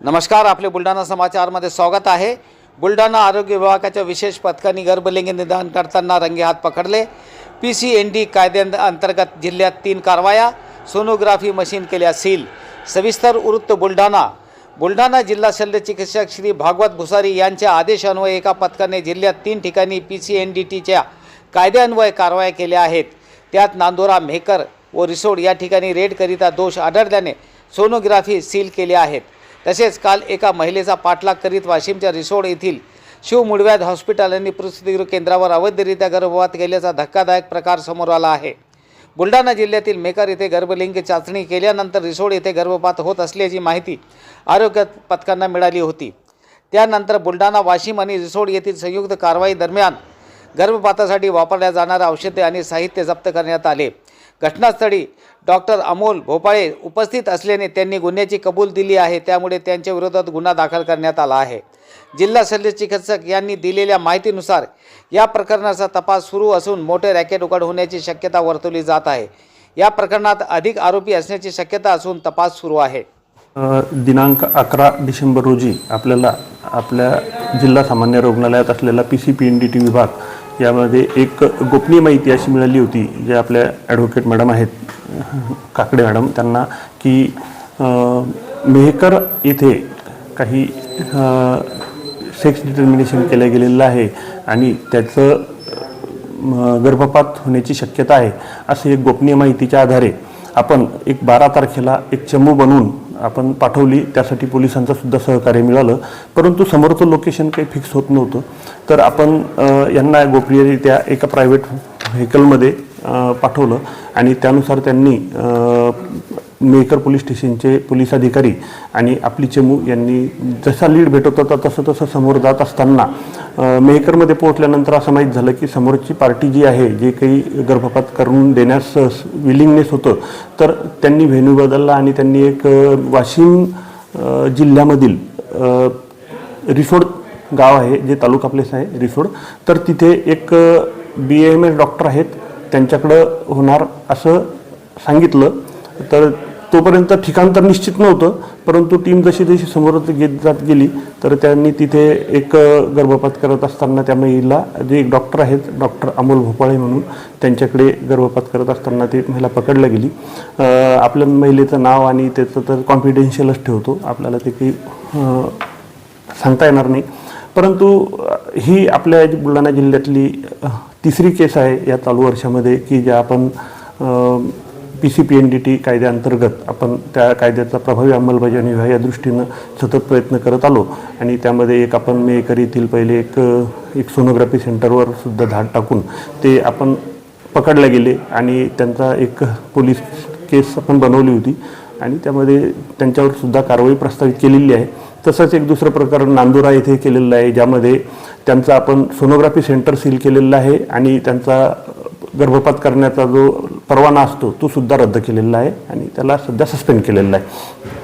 नमस्कार आपले बुलढाणा समाचारमध्ये स्वागत आहे. बुलढाणा आरोग्य विभागाच्या विशेष पथकाने गर्भलिंग निदान करताना रंगेहात पकडले. पी सी एन डी कायद्यांतर्गत जिल्ह्यात तीन कारवाया सोनोग्राफी मशीन केल्या सील. सविस्तर वृत्त बुलढाणा. बुलढाणा जिल्हा शल्य चिकित्सक श्री भागवत भुसारी यांच्या आदेशान्वये एका पथकाने जिल्ह्यात तीन ठिकाणी पी सी एन डी टीच्या कायद्यान्वये कारवाया केल्या आहेत. त्यात नांदोरा मेहकर व रिसोड या ठिकाणी रेडकरिता दोष आढळल्याने सोनोग्राफी सील केल्या आहेत. तसेच काल एका महिलेचा पाठलाग करीत वाशिमच्या रिसोड येथील शिव मुडव्याध हॉस्पिटल आणि प्रसूतीगृह केंद्रावर अवैधरित्या गर्भपात केल्याचा धक्कादायक प्रकार समोर आला आहे. बुलढाणा जिल्ह्यातील मेकर येथे गर्भलिंग चाचणी केल्यानंतर रिसोड येथे गर्भपात होत असल्याची माहिती आरोग्य पथकांना मिळाली होती. त्यानंतर बुलढाणा वाशिम आणि रिसोड येथील संयुक्त कारवाई दरम्यान गर्भपातासाठी वापरल्या जाणाऱ्या औषधे आणि साहित्य जप्त करण्यात आले. घटनास्थळी डॉक्टर अमोल भोपाळे उपस्थित असल्याने त्यांनी गुन्ह्याची कबूल दिली आहे. त्यामुळे त्यांच्या विरोधात गुन्हा दाखल करण्यात आला आहे. जिल्हा शल्य चिकित्सक यांनी दिलेल्या माहितीनुसार या प्रकरणाचा तपास सुरू असून मोठे रॅकेट उघड होण्याची शक्यता वर्तवली जात आहे. या प्रकरणात अधिक आरोपी असण्याची शक्यता असून तपास सुरू आहे. दिनांक अकरा डिसेंबर रोजी आपल्याला आपल्या जिल्हा सामान्य रुग्णालयात असलेला P C P N D T विभाग यामध्ये एक गोपनीय माहिती अशी मिळाली होती जे आपल्या ॲडव्होकेट मॅडम आहेत काकडे मॅडम त्यांना की मेहकर येथे काही सेक्स डिटर्मिनेशन केलं गेलेलं आहे आणि त्याचं गर्भपात होण्याची शक्यता आहे असे एक गोपनीय माहितीच्या आधारे आपण एक बारा तारखेला एक चमू बनवून आपण पाठवली त्यासाठी पोलिसांचं सुद्धा सहकार्य मिळालं. परंतु समोरचं लोकेशन काही फिक्स होत नव्हतं. तर आपण यांना गोपनीयरित्या एका प्रायव्हेट व्हेकलमध्ये पाठवलं. आणि त्यानुसार त्यांनी मेकर पोलीस स्टेशनचे पोलीस अधिकारी आणि आपली चमू यांनी जसा लीड भेटत होता तसं तसं समोर जात असताना मेहकरमध्ये पोहोचल्यानंतर असं माहीत झालं की समोरची पार्टी जी आहे जे काही गर्भपात करून देण्यास विलिंगनेस होतं तर त्यांनी व्हेन्यू बदलला आणि त्यांनी एक वाशिम जिल्ह्यामधील रिसोड गाव आहे जे तालुका प्लेस आहे रिसोड तर तिथे एक बी एम एस डॉक्टर आहेत त्यांच्याकडं होणार असं सांगितलं. तर तोपर्यंत ठिकाण तर निश्चित नव्हतं परंतु टीम जशी जशी समोर घेत जात गेली तर त्यांनी तिथे एक गर्भपात करत असताना त्या महिला जे एक डॉक्टर आहेत डॉक्टर अमोल भोपाळे म्हणून त्यांच्याकडे गर्भपात करत असताना ती महिला पकडल्या गेली. आपल्या महिलेचं नाव आणि त्याचं तर कॉन्फिडेन्शियलच ठेवतो आपल्याला ते काही सांगता येणार नाही. परंतु ही आपल्या बुलढाणा जिल्ह्यातली तिसरी केस आहे या चालू वर्षामध्ये की ज्या आपण P C P N D T कायद्याअंतर्गत आपण त्या कायद्याचा प्रभावी अंमलबजावणी व्हावी या दृष्टीनं सतत प्रयत्न करत आलो. आणि त्यामध्ये एक आपण मेकर येथील पहिले एक एक सोनोग्राफी सेंटरवर सुद्धा धाड टाकून ते आपण पकडले गेले आणि त्यांचा एक पोलीस केस आपण बनवली होती. आणि त्यामध्ये त्यांच्यावर सुद्धा कारवाई प्रस्तावित केलेली आहे. तसंच एक दुसरं प्रकरण नांदुरा येथे केलेलं आहे ज्यामध्ये त्यांचा आपण सोनोग्राफी सेंटर सील केलेलं आहे आणि त्यांचा गर्भपात करण्याचा जो परवाना असतो तो सुद्धा रद्द केलेला आहे आणि त्याला सध्या सस्पेंड केलेला आहे.